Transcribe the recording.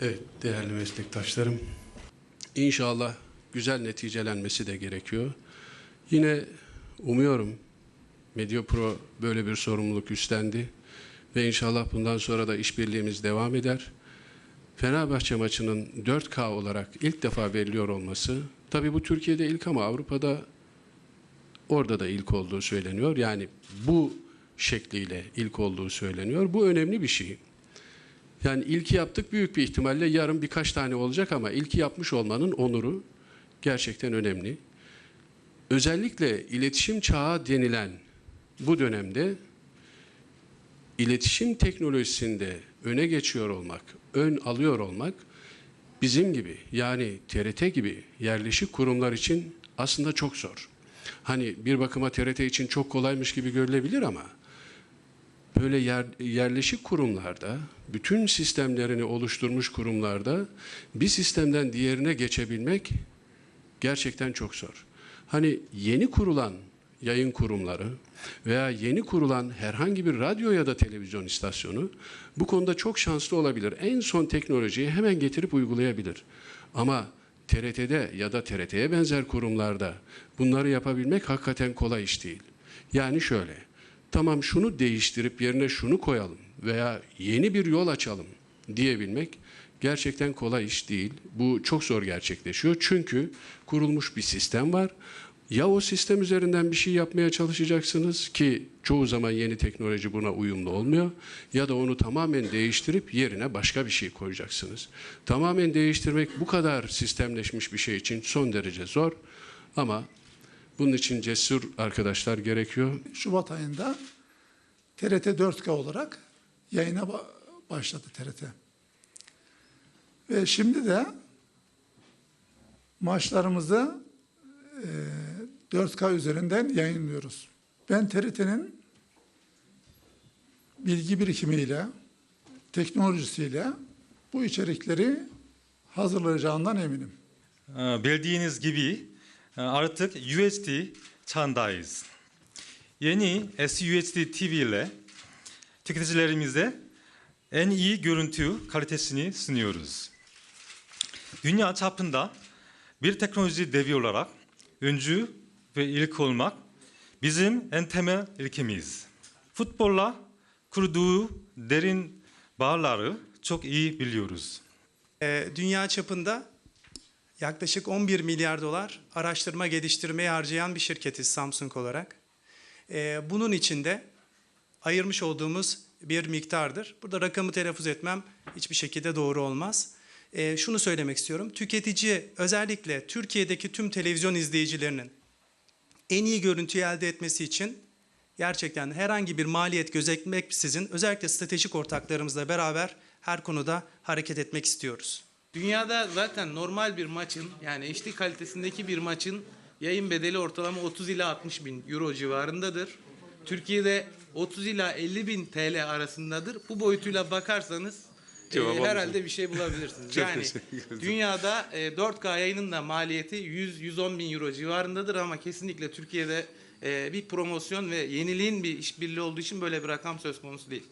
Evet değerli meslektaşlarım. İnşallah güzel neticelenmesi de gerekiyor. Yine umuyorum Medyapro böyle bir sorumluluk üstlendi ve inşallah bundan sonra da işbirliğimiz devam eder. Fenerbahçe maçının 4K olarak ilk defa veriliyor olması, tabii bu Türkiye'de ilk ama Avrupa'da orada da ilk olduğu söyleniyor. Yani bu şekliyle ilk olduğu söyleniyor. Bu önemli bir şey. Yani ilki yaptık büyük bir ihtimalle yarın birkaç tane olacak ama ilki yapmış olmanın onuru gerçekten önemli. Özellikle iletişim çağı denilen bu dönemde iletişim teknolojisinde öne geçiyor olmak, ön alıyor olmak bizim gibi yani TRT gibi yerleşik kurumlar için aslında çok zor. Hani bir bakıma TRT için çok kolaymış gibi görülebilir ama böyle yer, yerleşik kurumlarda, bütün sistemlerini oluşturmuş kurumlarda bir sistemden diğerine geçebilmek gerçekten çok zor. Hani yeni kurulan yayın kurumları veya yeni kurulan herhangi bir radyo ya da televizyon istasyonu bu konuda çok şanslı olabilir. En son teknolojiyi hemen getirip uygulayabilir. Ama TRT'de ya da TRT'ye benzer kurumlarda bunları yapabilmek hakikaten kolay iş değil. Yani şöyle, tamam şunu değiştirip yerine şunu koyalım veya yeni bir yol açalım diyebilmek gerçekten kolay iş değil. Bu çok zor gerçekleşiyor. Çünkü kurulmuş bir sistem var. Ya o sistem üzerinden bir şey yapmaya çalışacaksınız ki çoğu zaman yeni teknoloji buna uyumlu olmuyor ya da onu tamamen değiştirip yerine başka bir şey koyacaksınız. Tamamen değiştirmek bu kadar sistemleşmiş bir şey için son derece zor ama bunun için cesur arkadaşlar gerekiyor. Şubat ayında TRT 4K olarak yayına ba- başladı TRT. Ve şimdi de maçlarımızı e, 4K üzerinden yayınlıyoruz. Ben TRT'nin bilgi birikimiyle, teknolojisiyle bu içerikleri hazırlayacağından eminim. Ee, Bildiğiniz gibi e, artık UHD çağındayız. Yeni SUHD TV ile tüketicilerimize en iyi görüntü kalitesini sunuyoruz. Dünya çapında bir teknoloji devi olarak öncü ve ilk olmak bizim en temel ilkemiz. Futbolla kurduğu derin bağları çok iyi biliyoruz. Ee, Dünya çapında yaklaşık 11 milyar dolar araştırma geliştirmeye harcayan bir şirketiz Samsung olarak. Ee, Bunun içinde ayırmış olduğumuz bir miktardır. Burada rakamı telaffuz etmem hiçbir şekilde doğru olmaz. Ee, Şunu söylemek istiyorum. Tüketici özellikle Türkiye'deki tüm televizyon izleyicilerinin en iyi görüntüyü elde etmesi için gerçekten herhangi bir maliyet gözetmeksizin özellikle stratejik ortaklarımızla beraber her konuda hareket etmek istiyoruz. Dünyada zaten normal bir maçın yani HD kalitesindeki bir maçın yayın bedeli ortalama 30 ila 60 bin euro civarındadır. Türkiye'de 30 ila 50 bin TL arasındadır. Bu boyutuyla bakarsanız e, Cevap herhalde bir şey bulabilirsiniz. Yani dünyada e, 4K yayının da maliyeti 100-110 bin euro civarındadır ama kesinlikle Türkiye'de e, bir promosyon ve yeniliğin bir işbirliği olduğu için böyle bir rakam söz konusu değil.